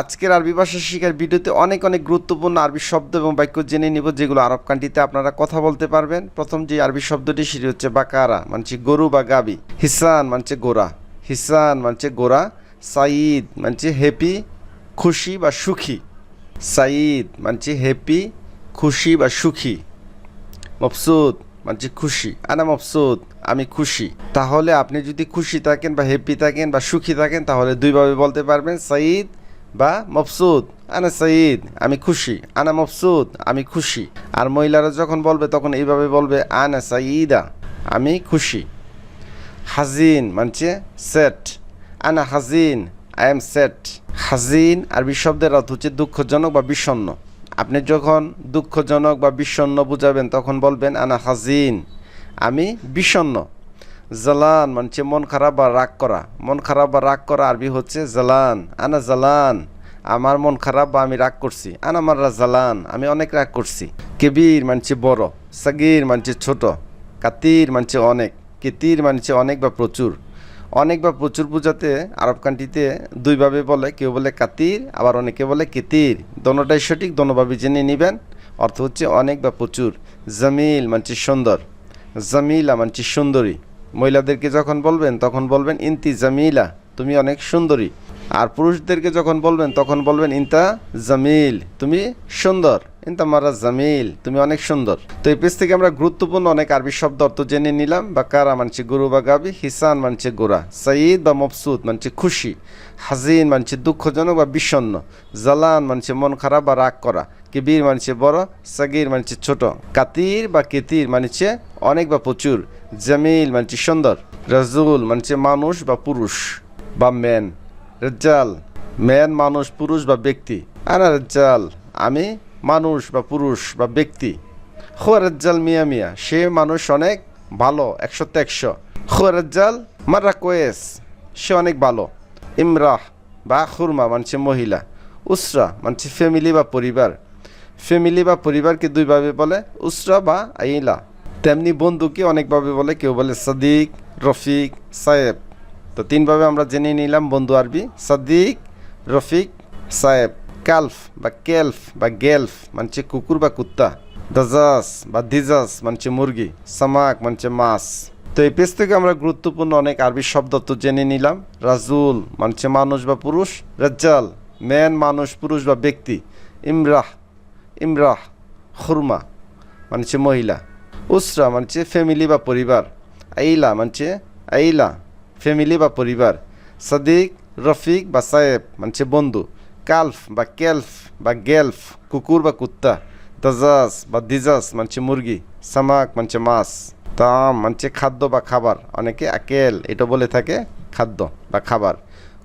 আজকের আরবি ভাষা শিখার ভিডিওতে অনেক অনেক গুরুত্বপূর্ণ আরবি শব্দ এবং বাক্য জেনে নিব, যেগুলো আরব কান্ট্রিতে আপনারা কথা বলতে পারবেন। প্রথম যে আরবি শব্দটি, সেটি হচ্ছে বাকারা, মানছে গরু বা গাবি। হিসান মানছে গোরা। হিসান মানছে গোরা। সাঈদ মানছে হ্যাপি খুশি বা সুখী। সাঈদ মানছে হ্যাপি খুশি বা সুখী। মফসুদ মানে খুশি। আনা মফসুদ, আমি খুশি। তাহলে আপনি যদি খুশি থাকেন বা হ্যাপি থাকেন বা সুখী থাকেন, তাহলে দুইভাবে বলতে পারবেন। সাইদ বা মফসুদ, আনা সাইদ আমি খুশি, আনা মফসুদ, আমি খুশি। আর মহিলারা যখন বলবে, তখন এইভাবে বলবে, আনা সাইদা আমি খুশি। হাজিন মানছে সেট। আনা হাজিন, আই এম সেট। হাজিন আর শব্দের অর্থ হচ্ছে দুঃখজনক বা বিষণ্ণ। আপনি যখন দুঃখজনক বা বিষণ্ণ বুঝাবেন, তখন বলবেন, আনা হাজিন, আমি বিষণ্ণ। জালান মানছে মন খারাপ বা রাগ করা। মন খারাপ বা রাগ করা আরবি হচ্ছে জালান। আনা জালান, আমার মন খারাপ বা আমি রাগ করছি। আনা মাররা জালান, আমি অনেক রাগ করছি। কেবির মানছে বড়। সাগির মানছে ছোট। কাতির মানছে অনেক। কেতির মানছে অনেক বা প্রচুর। অনেক বা প্রচুর পূজাতে আরব কান্ট্রিতে দুইভাবে বলে। কেউ বলে কাতির, আবার অনেকে বলে কেতির। দোনোটাই সঠিক, দোনোভাবে জেনে নেবেন। অর্থ হচ্ছে অনেক বা প্রচুর। জামিল মানছে সুন্দর। জামিলা মানছে সুন্দরী। মহিলাদেরকে যখন বলবেন, তখন বলবেন, ইন্তি জামিলা, তুমি অনেক সুন্দরী। আর পুরুষদেরকে যখন বলবেন, তখন বলবেন, ইন্তা জামিল, তুমি সুন্দর। ইন্তা মারা জামিল, তুমি অনেক সুন্দর। তো এই পেজ থেকে আমরা গুরুত্বপূর্ণ অনেক আরবি শব্দ অর্থ জেনে নিলাম। বা কারা মানছে গুরু বা গাবি, হিসান মানছে গোরা সাইদ বা মফসুদ মানছে খুশি হাজিন মানছে দুঃখজনক বা বিষণ্ণ, জালান মানছে মন খারাপ বা রাগ করা, কিবির মানছে বড়, সাগির মানছে ছোট, কাতির বা কেতির মানছে অনেক বা প্রচুর। জামিল মানছে সুন্দর রাজুল মানছে মানুষ বা পুরুষ বা ম্যান রেজ্জাল ম্যান মানুষ পুরুষ বা ব্যক্তি আনা রেজ্জাল আমি মানুষ বা পুরুষ বা ব্যক্তি খোয়া রেজ্জাল মিয়া মিয়া সে মানুষ অনেক ভালো একশোতে একশো খোয়া রেজ্জাল মার্রা কোয়েস সে অনেক ভালো ইমরাহ বা খুরমা মানছে মহিলা উসরা মানছে ফ্যামিলি বা পরিবার ফ্যামিলি বা পরিবারকে দুইভাবে বলে উসরা বা আইলা তেমনি বন্ধুকে অনেকভাবে বলে, কেউ বলে সাদিক, রফিক সাহেব তো তিনভাবে আমরা জেনে নিলাম বন্ধু আরবি, সাদিক, রফিক সাহেব কালফ বা কেলফ বা গেলফ মানছে কুকুর বা কুত্তা। দাজাস বা দিজাস মানছে মুরগি। সামাক মানছে মাছ। তো এই পেজ থেকে আমরা গুরুত্বপূর্ণ অনেক আরবি শব্দ তো জেনে নিলাম। রাজুল মানছে মানুষ বা পুরুষ। রাজ্জাল, ম্যান, মানুষ, পুরুষ বা ব্যক্তি। ইমরাহ ইমরাহ, খুরমা মানছে মহিলা। উসরা মানছে ফ্যামিলি বা পরিবার। আইলা মানছে আইলা ফ্যামিলি বা পরিবার। সাদিক, রফিক বা সাহেব মানছে বন্ধু। কালফ বা কেলফ বা গেলফ, কুকুর বা কুত্তা। তাজাজ বা দিজাস মানছে মুরগি। সামাক মানছে মাছ। তাম মানছে খাদ্য বা খাবার। অনেকে আকেল, এটা বলে থাকে খাদ্য বা খাবার।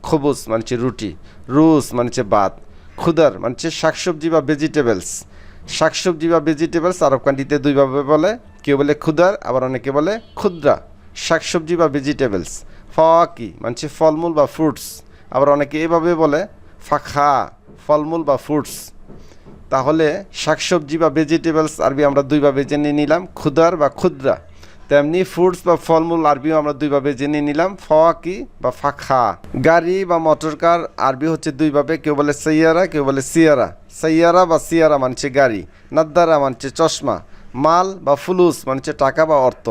খবুস মানছে রুটি। রুস মানছে ভাত। খুদার মানছে শাকসবজি বা ভেজিটেবলস শাকসবজি বা ভেজিটেবলস আরব কান্ট্রিতে দুইভাবে বলে। কেউ বলে ক্ষুদার, আবার অনেকে বলে ক্ষুদ্রা, শাকসবজি বা ভেজিটেবলস ফাওয়াকি, মানছে ফলমূল বা ফ্রুটস আবার অনেকে এভাবে বলে ফাখা, ফলমূল বা ফ্রুটস তাহলে শাকসবজি বা ভেজিটেবলস আরবি আমরা দুইভাবে জেনে নিলাম, ক্ষুদার বা ক্ষুদ্রা। তেমনি ফ্রুটস বা ফলমূল আরবিও আমরা দুইভাবে জেনে নিলাম, ফওয়াকি বা ফাখা। গাড়ি বা মোটরকার আরবি হচ্ছে দুইভাবে, কেউ বলে সৈয়ারা কেউ বলে সিয়ারা। সৈয়ারা বা সিয়ারা মানছে গাড়ি, নাদ্দারা মানছে চশমা। মাল বা ফুলুস মানছে টাকা বা অর্থ।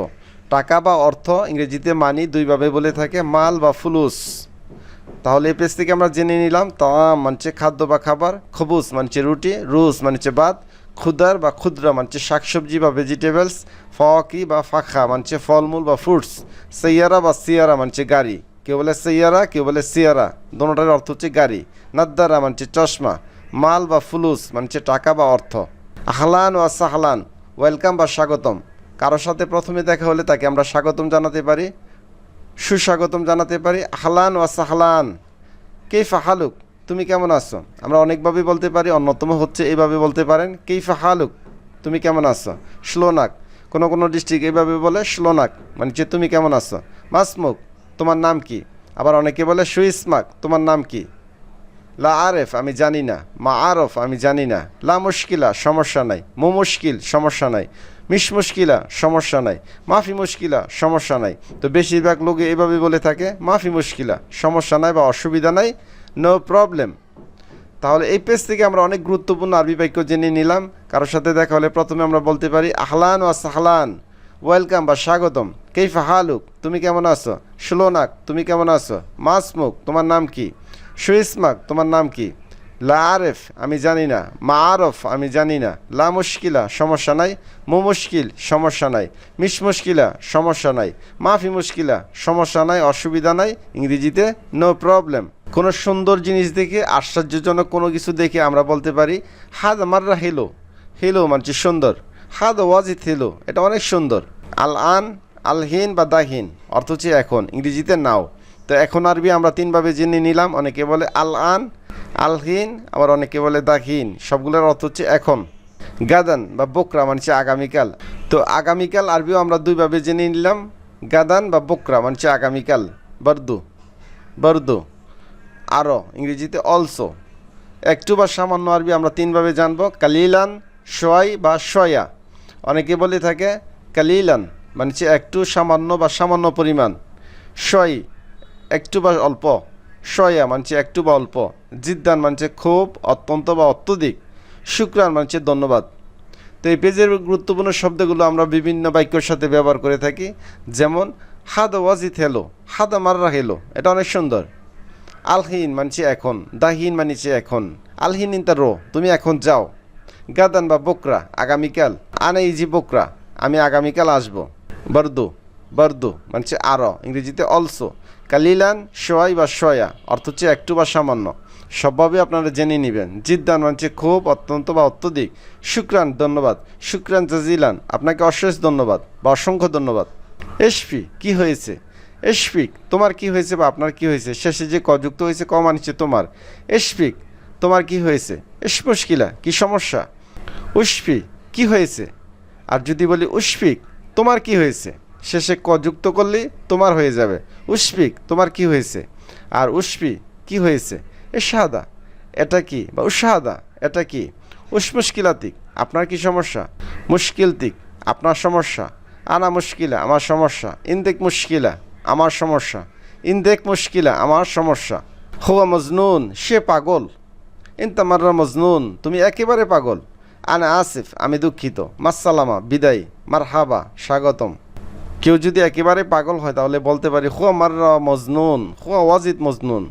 টাকা বা অর্থ ইংরেজিতে মানি দুইভাবে বলে থাকে, মাল বা ফুলুস। তাহলে এই পেজ থেকে আমরা জেনে নিলাম, তাম মানছে খাদ্য বা খাবার, খবুস মানছে রুটি, রুস মানছে ভাত, ক্ষুদার বা ক্ষুদ্রা মানছে শাকসবজি বা ভেজিটেবলস ফওয়াকি বা ফাখা মানছে ফলমূল বা ফ্রুটস সৈয়ারা বা সিয়ারা মানছে গাড়ি। কেউ বলে সৈয়ারা, কেউ বলে সিয়ারা দোনোটার অর্থ হচ্ছে গাড়ি। নাদ্দারা মানছে চশমা, মাল বা ফুলুস মানছে টাকা বা অর্থ। আহলান ও সাহলান ওয়েলকাম বা স্বাগতম। কারোর সাথে প্রথমে দেখা হলে তাকে আমরা স্বাগতম জানাতে পারি, সুস্বাগতম জানাতে পারি। আহলান ও সাহলান। কেইফা হালুক? তুমি কেমন আছো? আমরা অনেকভাবে বলতে পারি, অন্যতম হচ্ছে এইভাবে বলতে পারেন, কেইফা হালুক? তুমি কেমন আছো? শ্লোনাক কোনো কোনো ডিস্ট্রিক্ট এইভাবে বলে শ্লোনাক মানে যে তুমি কেমন আছো? মাসমুক, তোমার নাম কি? আবার অনেকে বলে সুইসমাক তোমার নাম কি? লা আরেফ, আমি জানি না। মা আরফ, আমি জানি না। লা মুশকিলা, সমস্যা নাই। মু মুশকিল, সমস্যা নাই। মিশ মুশকিলা, সমস্যা নাই। মাফি মুশকিলা, সমস্যা নাই। তো বেশিরভাগ লোকে এভাবে বলে থাকে, মাফি মুশকিলা, সমস্যা নাই বা অসুবিধা নাই নো প্রবলেম তাহলে এই পেজ থেকে আমরা অনেক গুরুত্বপূর্ণ আরবি বাক্য জেনে নিলাম। কারোর সাথে দেখা হলে প্রথমে আমরা বলতে পারি, আহলান ও সাহলান, ওয়েলকাম বা স্বাগতম। কেইফা হালুক, তুমি কেমন আছো? সুলোনাক তুমি কেমন আছো? মাসমুক তোমার নাম কি? সুইসমাক, তোমার নাম কি? লা আরেফ, আমি জানি না। মা আরফ, আমি জানি না। লা মুশকিলা, সমস্যা নাই। মু মুশকিল, সমস্যা নাই। মিস মুশকিলা, সমস্যা নাই। মাফি মুশকিলা, সমস্যা নাই, অসুবিধা নাই। ইংরেজিতে নো প্রবলেম কোনো সুন্দর জিনিস দেখে, আশ্চর্যজনক কোনো কিছু দেখে আমরা বলতে পারি, হাদ মাররা হেলো। হেলো মানছি সুন্দর। হাদ ওয়াজিদ হেলো, এটা অনেক সুন্দর। আল আন আলহিন বা দাহীন অর্থ হচ্ছে এখন। ইংরেজিতে নাও। তো এখন আরবি আমরা তিনভাবে জেনে নিলাম। অনেকে বলে আল আন আলহিন, আবার অনেকে বলে দাহিন। সবগুলোর অর্থ হচ্ছে এখন। গাদান বা বকরা মানছে আগামীকাল। তো আগামীকাল আরবিও আমরা দুইভাবে জেনে নিলাম। গাদান বা বকরা মানছে আগামীকাল। বর্দু বর্দু। আরও, ইংরেজিতে অলসো। একটু বা সামান্য আরবি আমরা তিনভাবে জানব। কালিলান সোয়াই বা সয়া অনেকে বলে থাকে কালিলান মানে হচ্ছে একটু সামান্য বা সামান্য পরিমাণ। সই একটু বা অল্প, শয়া মানছে একটু বা অল্প, জিদ্দান মানছে খুব অত্যন্ত বা অত্যধিক, শুক্রান মানছে ধন্যবাদ। তো এই পেজের গুরুত্বপূর্ণ শব্দগুলো আমরা বিভিন্ন বাক্যের সাথে ব্যবহার করে থাকি, যেমন, হাদ ওয়াজিদ হেলো, হাদা মাররা হেলো, এটা অনেক সুন্দর। আলহিন মানছে এখন, দাহিন মানিছে এখন, আলহিন ইন্তা রো, তুমি এখন যাও। গাদান বা বকরা, আগামীকাল, আনে ইজি বকরা, আমি আগামীকাল আসব। বর্দু বর্দু মানছে আরও, ইংরেজিতে অলসো। কালিলান সোয়াই বা সয়া, অর্থ হচ্ছে একটু বা সামান্য। সবভাবে আপনারা জেনে নেবেন। জিদ্দান মানছে খুব অত্যন্ত বা অত্যধিক। শুক্রান, ধন্যবাদ। শুক্রান জাজিলান, আপনাকে অশেষ ধন্যবাদ বা অসংখ্য ধন্যবাদ। এসপি কি হয়েছে? এসপিক তোমার কি হয়েছে বা আপনার কি হয়েছে? শেষে যে কযুক্ত হয়েছে ক মানছে তোমার। এসপিক তোমার কি হয়েছে? এস কি সমস্যা? উষ্পি কি হয়েছে? আর যদি বলি উষ্পিক তোমার কি হয়েছে? শেষে ক যুক্ত করলে, তোমার হয়ে যাবে। উষ্পিক তোমার কি হয়েছে? আর উষ্পি কি হয়েছে? এশাহাদা, এটা কি? বা উৎসাহাদা এটা কি? উষ্মুশকিলাতিক আপনার কি সমস্যা? মুশকিলতিক, আপনার সমস্যা। আনা মুশকিলা, আমার সমস্যা। ইন্দেক মুশকিলা, আমার সমস্যা। ইন্দেক মুশকিলা, আমার সমস্যা। হুয়া মজনুন, সে পাগল। ইন্তামাররা মজনুন, তুমি একেবারে পাগল। আনা আসিফ, আমি দুঃখিত। মাসালামা, বিদায়। মার হাবা স্বাগতম। কেউ যদি একেবারে পাগল হয়, তাহলে বলতে পারি, হুয়া মাররা মজনুন, হুয়া ওয়াজিদ মজনুন,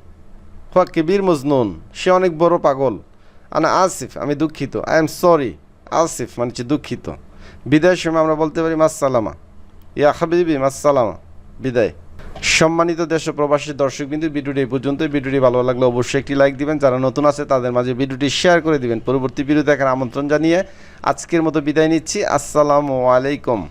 হুয়া কেবির মজনুন, সে অনেক বড় পাগল। আনা আসিফ, আমি দুঃখিত আই এম সরি আসিফ মানে হচ্ছে দুঃখিত। বিদায়ের সময় আমরা বলতে পারি মাসালামা ইয়া হাবিবি মাসালামা বিদায়। সম্মানিত দেশ প্রবাসী দর্শক বিন্দু, ভিডিওটি এই পর্যন্ত ভিডিওটি ভালো লাগলে অবশ্যই একটি লাইক দিবেন। যারা নতুন আছে, তাদের মাঝে ভিডিওটি শেয়ার করে দিবেন। পরবর্তী ভিডিও দেখার আমন্ত্রণ জানিয়ে আজকের মতো বিদায় নিচ্ছি। আসসালামু আলাইকুম।